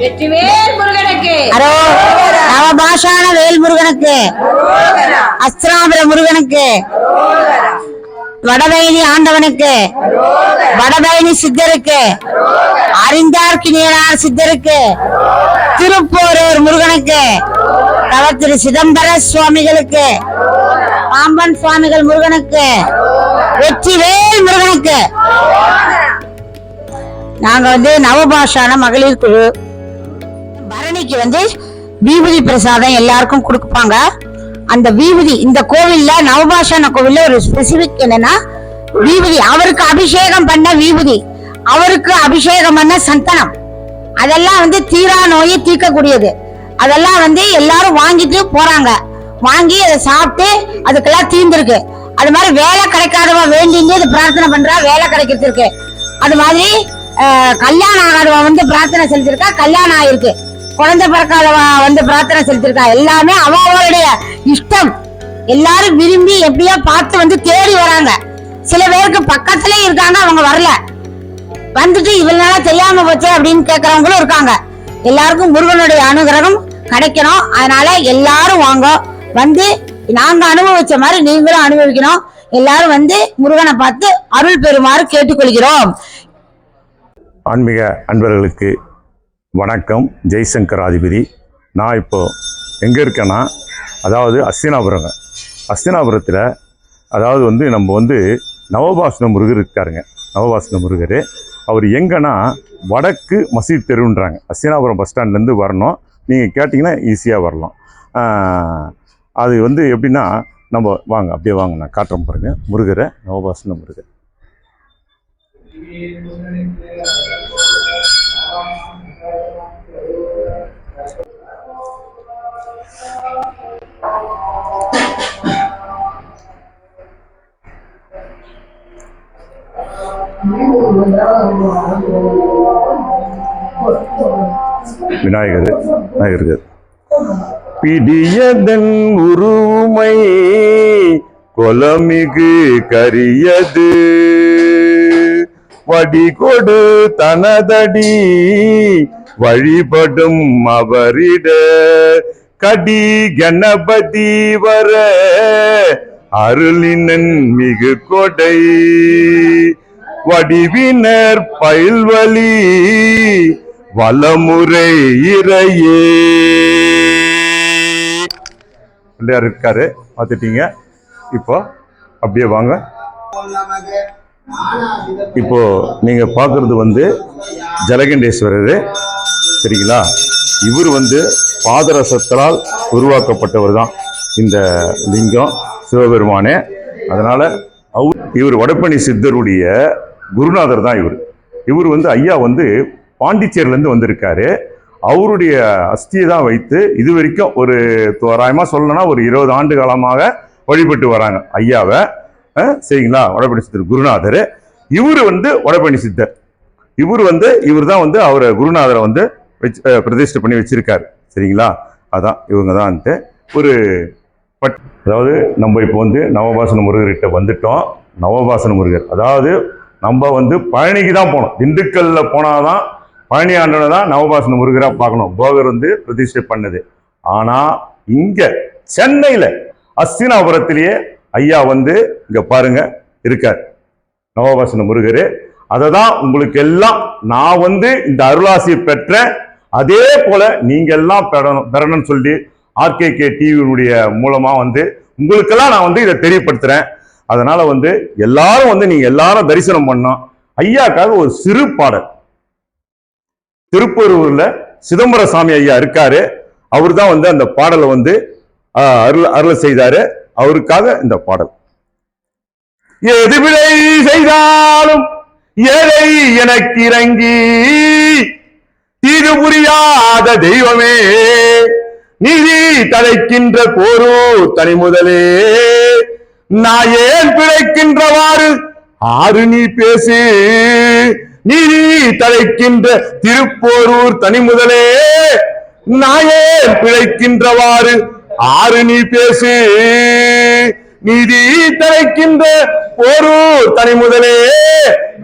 வெற்றிவேல் முருகனுக்கு அரோ நவபாஷான வேல் முருகனுக்கு அஸ்திராபுர முருகனுக்கு வடபயணி ஆண்டவனுக்கு வடபயணி சித்தருக்கு அறிந்தார் கிணியனார் சித்தருக்கு திருப்போரூர் முருகனுக்கு தவ திரு சிதம்பர சுவாமிகளுக்கு பாம்பன் சுவாமிகள் முருகனுக்கு வெற்றிவேல் முருகனுக்கு. நாங்க வந்து நவபாஷான மகளிர் குழு பரணிக்கு வந்து விபூதி பிரசாதம் எல்லாருக்கும் கொடுப்பாங்க. அந்த வீபதி இந்த கோவில்ல நவபாஷான கோவில்ல ஒரு ஸ்பெசிபிக் என்னன்னா வீபதி அவருக்கு அபிஷேகம் பண்ண வீபதி அவருக்கு அபிஷேகம் பண்ண சந்தனம். அதெல்லாம் வந்து தீரா நோயை தீர்க்கக்கூடியது. அதெல்லாம் வந்து எல்லாரும் வாங்கிட்டு போறாங்க. வாங்கி அதை சாப்பிட்டு அதுக்கெல்லாம் தீர்ந்துருக்கு. அது மாதிரி வேலை கிடைக்காதவ வேண்டிங்க இது பிரார்த்தனை பண்றா வேலை கிடைக்கிறதுக்கு. அது மாதிரி கல்யாணம் ஆகாதவ வந்து பிரார்த்தனை செலுத்திருக்கா கல்யாணம் ஆயிருக்கு. குழந்தை பிறக்காதவா வந்து பிரார்த்தனை செலுத்திருக்கா எல்லாமே அவ அவளுடைய இஷ்டம். எல்லாரும் விரும்பி எப்படியோ பார்த்து வந்து தேடி வராங்க. சில பேருக்கு பக்கத்திலே இருக்காங்க அவங்க வரல. வந்துட்டு இவ்வளவு நாளா தெரியாம போச்சு அப்படின்னு கேக்குறவங்களும் இருக்காங்க. எல்லாருக்கும் முருகனுடைய அனுகிரகம் கிடைக்கணும். அதனால எல்லாரும் வாங்க. வந்து நாங்க அனுபவிச்ச மாதிரி நீங்களும் அனுபவிக்கணும். எல்லாரும் வந்து முருகனை பார்த்து அருள் பெறுமாறு கேட்டுக்கொள்கிறோம். ஆன்மீக அன்பர்களுக்கு வணக்கம். ஜெய்சங்கர் அதிபதி நான் இப்போ எங்கே இருக்கேன்னா அதாவது அஸ்தினாபுரங்க. அஸ்தினாபுரத்தில் அதாவது வந்து நம்ம வந்து நவபாசன முருகர் இருக்காருங்க. நவபாசன முருகர். அவர் எங்கன்னா வடக்கு மசீத் தெருன்றாங்க. அஸ்தினாபுரம் பஸ் ஸ்டாண்ட்லேருந்து வரணும். நீங்கள் கேட்டிங்கன்னா ஈஸியாக வரலாம். அது வந்து எப்படின்னா நம்ம வாங்க அப்படியே வாங்க நான் காட்டுறேன் பாருங்கள் முருகரை நவபாசன முருகர். விநாயகர் விநாயகர் பிடியதன் உருமை கொலமிகு கரியது. வடிகொடு தனதடி வழிபடும் அவரிட. கடி கணபதி வர அருளினன் மிகு கொடை. வடிவினர் பயில்வழி வலமுறை இறையே. பிள்ளையார் இருக்காரு பார்த்துட்டீங்க. இப்போ அப்படியே வாங்க. இப்போ நீங்க பார்க்கறது வந்து ஜலகண்டேஸ்வரர் சரிங்களா? இவர் வந்து பாதரசத்தால் உருவாக்கப்பட்டவர் தான் இந்த லிங்கம். சிவபெருமானே. அதனால் அவர் இவர் வடப்பணி சித்தருடைய குருநாதர் தான் இவர். இவர் வந்து ஐயா வந்து பாண்டிச்சேரியிலேருந்து வந்திருக்காரு. அவருடைய அஸ்தியை தான் வைத்து இது வரைக்கும் ஒரு தோராயமாக சொல்லணும்னா ஒரு இருபது ஆண்டு காலமாக வழிபட்டு வராங்க ஐயாவை. சரிங்களா? வடபழனி சித்தர் குருநாதர். இவர் வந்து வடபழனி சித்தர். இவர் வந்து இவர் தான் வந்து அவரை குருநாதரை வந்து வச்சு பிரதிஷ்டை பண்ணி வச்சுருக்காரு. சரிங்களா? அதான் இவங்க தான் வந்துட்டு ஒரு பட் அதாவது நம்ம இப்போ வந்து நவபாசன முருகர்கிட்ட வந்துட்டோம். நவபாசன முருகர். அதாவது நம்ம வந்து பழனிக்கு தான் போகணும். திண்டுக்கல்ல போனால் தான் பழனி ஆண்டனை தான் நவபாசன முருகராக பார்க்கணும். போகர் வந்து பிரதிஷ்டை பண்ணுது. ஆனால் இங்கே சென்னையில் அஸ்தினாபுரத்திலேயே ஐயா வந்து இங்கே பாருங்க இருக்கார். நவபாசன முருகர். அதை தான் உங்களுக்கு எல்லாம் நான் வந்து இந்த அருளாசி பெற்றேன் அதே போல நீங்க எல்லாம் பெறணும் பெறணும்னு சொல்லி ஆர்கேகே டிவியினுடைய மூலமாக வந்து உங்களுக்கெல்லாம் நான் வந்து இதை தெரியப்படுத்துகிறேன் அதனால் வந்து எல்லாரும் வந்து நீங்கள் எல்லாரும் தரிசனம் பண்ணோம் ஐயாக்காக ஒரு சிறு பாடல். திருப்பரூரில் சிதம்பர சாமி ஐயா இருக்காரு. அவர் தான் வந்து அந்த பாடலை வந்து அருள் அருள் செய்தாரு. அவருக்காக இந்த பாடல். எது விலை செய்தாலும் ஏழை எனக்கு இறங்கி தீது புரியாத தெய்வமே. நீதி தலைக்கின்ற போரூர் தனி முதலே நான் ஏன் பிழைக்கின்றவாறு? ஆறு நீ பேசு. நீதி தலைக்கின்ற திருப்போரூர் தனி முதலே நான் ஏன் பிழைக்கின்றவாறு? ஆறு நீ பேசு. நீதி தலைக்கின்ற போரூர் தனி முதலே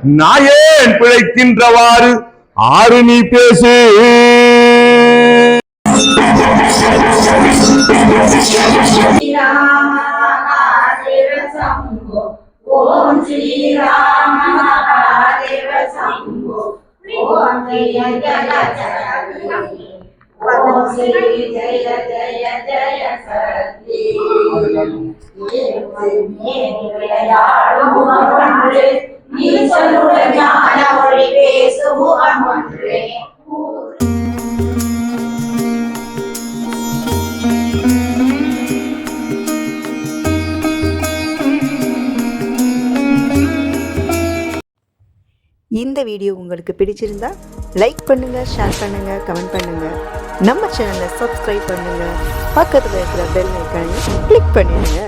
நான் ஏன் பிழைக்கின்றவாறு? ஆறு நீ பேசு. जय जय जय सती ನೀಚನು ಜ್ಞಾನ ಒಳಿ ಬೇಸುವು ಅಮಂದ್ರೆ இந்த வீடியோ உங்களுக்கு பிடிச்சிருந்தா லைக் பண்ணுங்க ஷேர் பண்ணுங்க கமெண்ட் பண்ணுங்க. நம்ம சேனலை சப்ஸ்கிரைப் பண்ணுங்க. பக்கத்தில் இருக்கிற பெல் ஐக்கானையும் கிளிக் பண்ணிடுங்க.